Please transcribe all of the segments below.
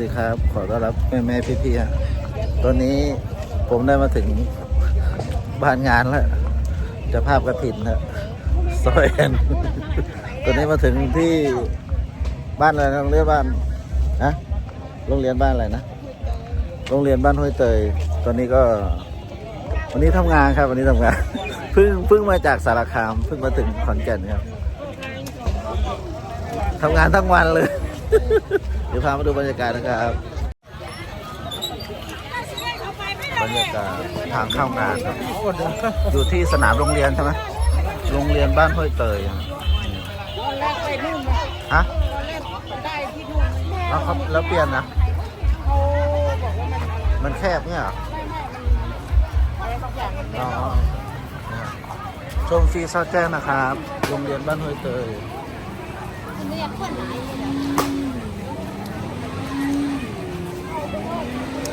ดีครับ ขอต้อนรับแม่แม่พี่พี่ๆฮะตอนนี้ผมได้มาถึงบ้านงานแล้วจะภาพกระถินฮะซอยแอนตอนนี้มาถึงที่บ้านอะไรนะโรงเรียนบ้านนะโรงเรียนบ้านอะไรนะโรงเรียนบ้านห้วยเตย ตอนนี้ก็ วันนี้ทำงานครับ วันนี้ทำงานเพิ่งเพิ่งมาจากสารคามเพิ่งมาถึงขอนแก่นครับทำงานทั้งวันเลย เดี๋ยวพามาดูบรรยากาศนะครับบรรยากาศทางเข้างานครับอยู่ที่สนามโรงเรียนใช่ไหมโรงเรียนบ้านห้วยเตยฮะแล้วเขาแล้วเปลี่ยนนะมันแคบเนี่ยชมฟรีเซาแจ้งนะครับ โรงเรียนบ้านห้วยเตย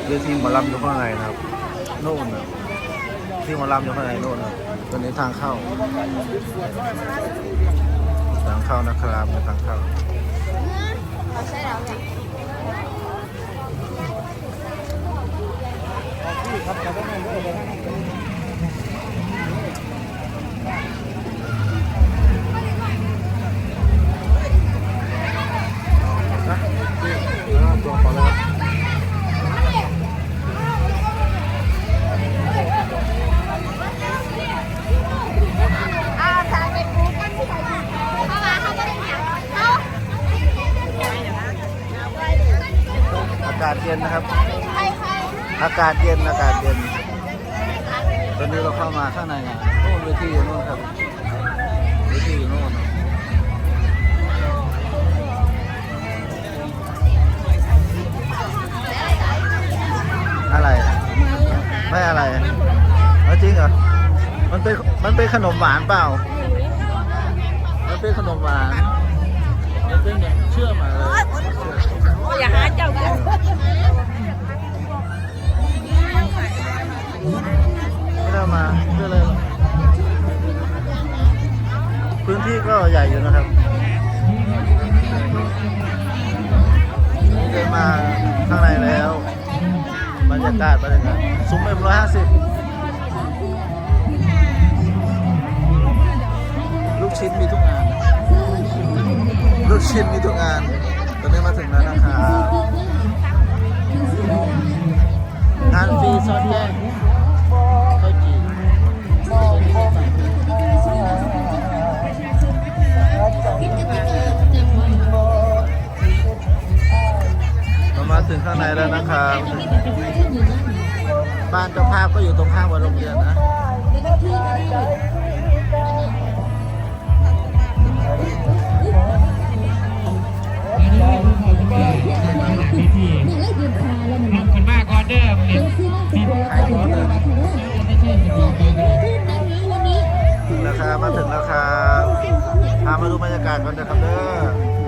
เรียวทีหมอลำอยู่ข้างในครับโน่นนะที่หมอลำอยู่ข้างในนู่นนะตอนนี้ทางเข้า ทางเข้านะครับทางเข้า เราใช้แล้วเนี่ยากาศเย็นนะครับ อากาศเย็นอากาศเย็น ตอนนี้เราเข้ามาข้างในอะโน่นเวทีอยู่โน่นครับเวทีอยู่โน่นอะไร ไม่อะไรเอาจริงเหรอ มันเป็นมันเป็นขนมหวานเปล่า มันเป็นขนมหวานมันเป็นแบบเชื่อมอะไรเชื่อม อย่าหาเจ้ากันไม่ได้เอามาเพื่ออะไรพื้นที่ก็ใหญ่อยู่นะครับนี่เดินมาข้างในแล้วบรรยากาศบรรยากาศซุ้มเอ็มร้อยห้าสิบลูกชิ้นมีทุกงาน ลูกชิ้นมีทุกงาน อนนี้มาถึงแล้วนะครับงานฟรีซอสแยกข้าวจี่เรามาถึงข้างในแล้วนะครับบ้านเจ้าภาพก็อยู่ตรงข้ามกับโรงเรียนนะ ครับ มาถึงแล้วครับพามาดูบรรยากาศก่อนนะครับเด้อ